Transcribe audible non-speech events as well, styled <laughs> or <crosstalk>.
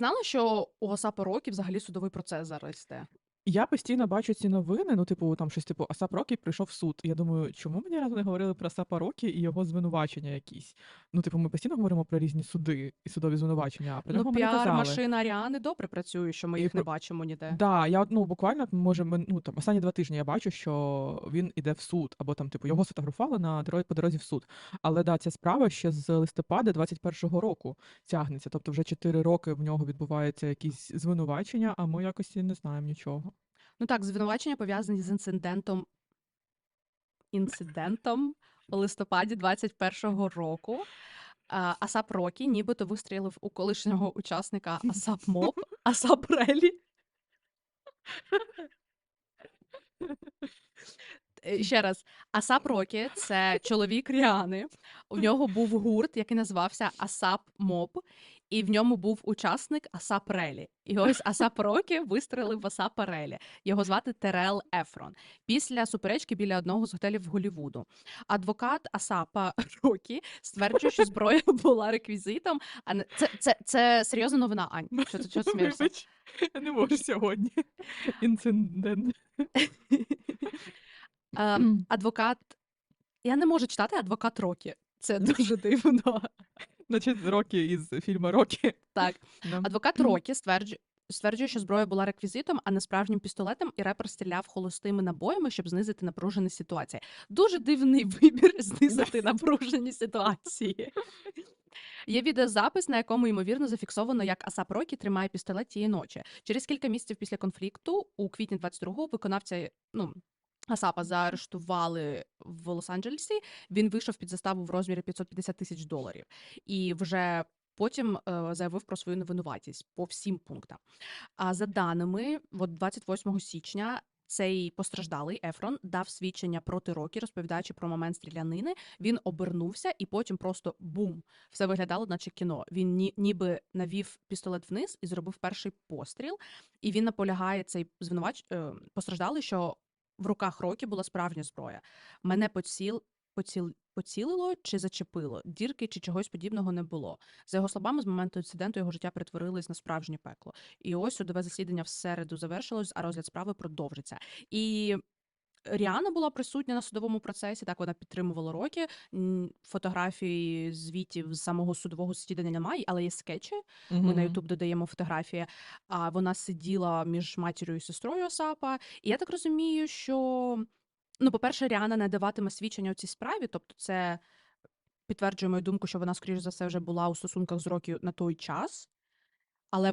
Знала, що у Асапа Рокі взагалі судовий процес зараз йде? Я постійно бачу ці новини, ну, типу, там щось типу Асап Рокі прийшов в суд. Я думаю, чому мені разу не говорили про Асапа Рокі і його звинувачення якісь? Ну, типу, ми постійно говоримо про різні суди і судові звинувачення, а про Ну, ми не казали. піар-машина Аріани добре працює, що ми І їх не про- бачимо ніде. Да, я от, ну буквально може ми ну там останні два тижні я бачу, що він іде в суд, або там, типу, його сфотографували на дорозі по дорозі в суд. Але да, ця справа ще з листопада 21-го року тягнеться. Тобто вже 4 роки в нього відбуваються якісь звинувачення, а ми якось і не знаємо нічого. Ну так, звинувачення пов'язані з інцидентом інцидентом у листопаді 21-го року. А, Асап Рокі нібито вистрілив у колишнього учасника Асап Моб, <laughs> Асап Релі. <laughs> <laughs> Е, Ще раз, Асап Рокі це чоловік Ріани. У нього був гурт, який називався Асап Моб, і в ньому був учасник Асап Релі. І ось Асап Рокі вистрелив в Асапа Релі. Його звати Терел Ефрон. Після суперечки біля одного з готелів Голівуду. Адвокат Асапа Рокі стверджує, що зброя <laughs> була реквізитом. А не це, це, це серйозна новина, Ань. Що ти що смієшся? Вибач, я не можу сьогодні. Інцидент. <laughs> Е, адвокат. Я не можу читати адвокат Рокі. Це <laughs> дуже дивно. Значить, Рокі із фільму Рокі. Так, Да. адвокат Рокі стверджує. Стверджує, що зброя була реквізитом, а не справжнім пістолетом, і репер стріляв холостими набоями, щоб знизити напруженість ситуації. Дуже дивний вибір <laughs> знизити напружені ситуації. Є відеозапис, на якому ймовірно зафіксовано, як Асап Рокі тримає пістолет тієї ночі. Через кілька місяців після конфлікту, у квітні 22-го, виконавця ну. Асапа заарештували в Лос-Анджелесі. Він вийшов під заставу в розмірі 550 тисяч доларів. І вже потім е, заявив про свою невинуватість по всім пунктам. А за даними, от 28 січня цей постраждалий Ефрон дав свідчення проти Рокі, розповідаючи про момент стрілянини. Він обернувся і потім просто бум. Все виглядало, наче кіно. Він ні, ніби навів пістолет вниз і зробив перший постріл. І він наполягає цей звинувач е, постраждалий, що в руках Рокі була справжня зброя. Мене поціл, поціл, поцілило чи зачепило, дірки чи чогось подібного не було. За його словами, з моменту інциденту його життя перетворилось на справжнє пекло. І ось судове засідання в середу завершилось, а розгляд справи продовжиться. І Ріана була присутня на судовому процесі. Так вона підтримувала роки. Фотографії звітів з самого судового засідання немає, але є скетчі. Ми на Ютуб додаємо фотографії. А вона сиділа між матір'ю і сестрою Осапа. І я так розумію, що ну, по-перше, Ріана не даватиме свідчення у цій справі, тобто це підтверджує мою думку, що вона, скоріш за все, вже була у стосунках з Рокі на той час. Але